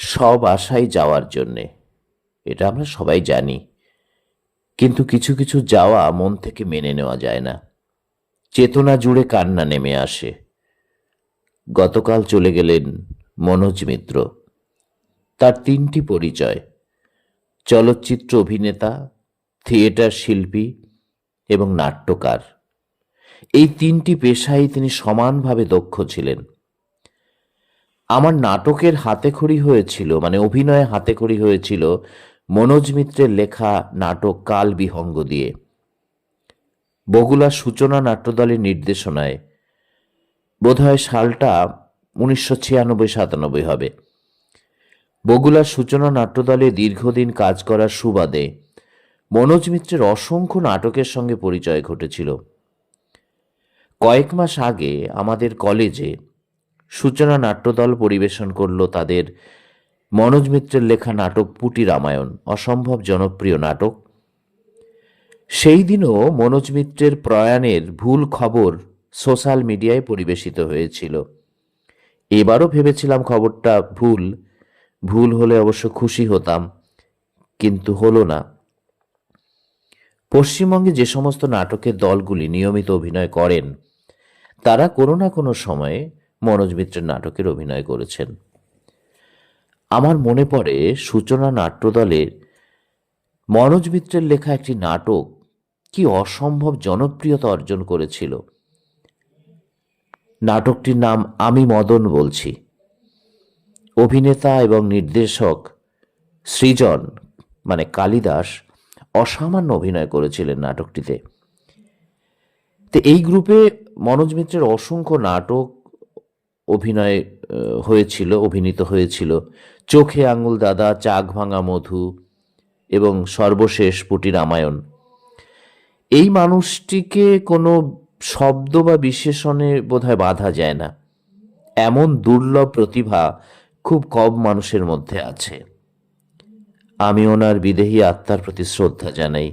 সব আশাই যাওয়ার জন্যে। এটা আমরা সবাই জানি। কিন্তু কিছু কিছু যাওয়া মন থেকে মেনে নেওয়া যায় না। চেতনা জুড়ে কান্না নেমে আসে। গতকাল চলে গেলেন মনোজ মিত্র। তার তিনটি পরিচয়। চলচ্চিত্র অভিনেতা, থিয়েটার শিল্পী এবং নাট্যকার। এই তিনটি পেশায় তিনি সমানভাবে দক্ষ ছিলেন। আমার নাটকের হাতেখড়ি হয়েছিল মানে অভিনয়ে হাতেখড়ি হয়েছিল মনোজ মিত্রের লেখা নাটক কাল বিহঙ্গ দিয়ে। বগুলা সূচনা নাট্যদলের নির্দেশনায়। বোধহয় সালটা উনিশশো ছিয়ানব্বই সাতানব্বই হবে। বগুলার সূচনা নাট্যদলে দীর্ঘদিন কাজ করার সুবাদে মনোজ মিত্রের অসংখ্য নাটকের সঙ্গে পরিচয় ঘটেছিল। কয়েক মাস আগে আমাদের কলেজে সূচনা নাট্যদল পরিবেশন করল তাদের মনোজ মিত্রের লেখা নাটক পুটি রামায়ণ, অসম্ভব জনপ্রিয় নাটক। সেই দিনও মনোজ মিত্রের প্রয়াণের ভুল খবর সোশ্যাল মিডিয়ায় পরিবেশিত হয়েছিল। এবারও ভেবেছিলাম খবরটা ভুল ভুল হলে অবশ্য খুশি হতাম, কিন্তু হলো না। পশ্চিমবঙ্গে যে সমস্ত নাটকের দলগুলি নিয়মিত অভিনয় করেন, তারা কোনো না কোনো সময়ে মনোজ মিত্রের নাটকের অভিনয় করেছেন। আমার মনে পড়ে সূচনা নাট্যদলের মনোজ মিত্রের লেখা একটি নাটক কি অসম্ভব জনপ্রিয়তা অর্জন করেছিল। নাটকটির নাম আমি মদন বলছি। অভিনেতা এবং নির্দেশক সৃজন মানে কালিদাস, অসামান্য অভিনয় করেছিলেন নাটকটিতে। তো এই গ্রুপে মনোজ মিত্রের অসংখ্য নাটক অভিনয় হয়েছিল, অভিনীত হয়েছিল। চোখে আঙুল দাদা, চাক ভাঙা মধু এবং সর্বশেষ পুটি রামায়ণ। এই মানুষটিকে কোনো শব্দ বা বিশেষণে বোধহয় বাধা যায় না। এমন দুর্লভ প্রতিভা খুব কম মানুষের মধ্যে আছে। আমি ওনার বিদেহী আত্মার প্রতি শ্রদ্ধা জানাই।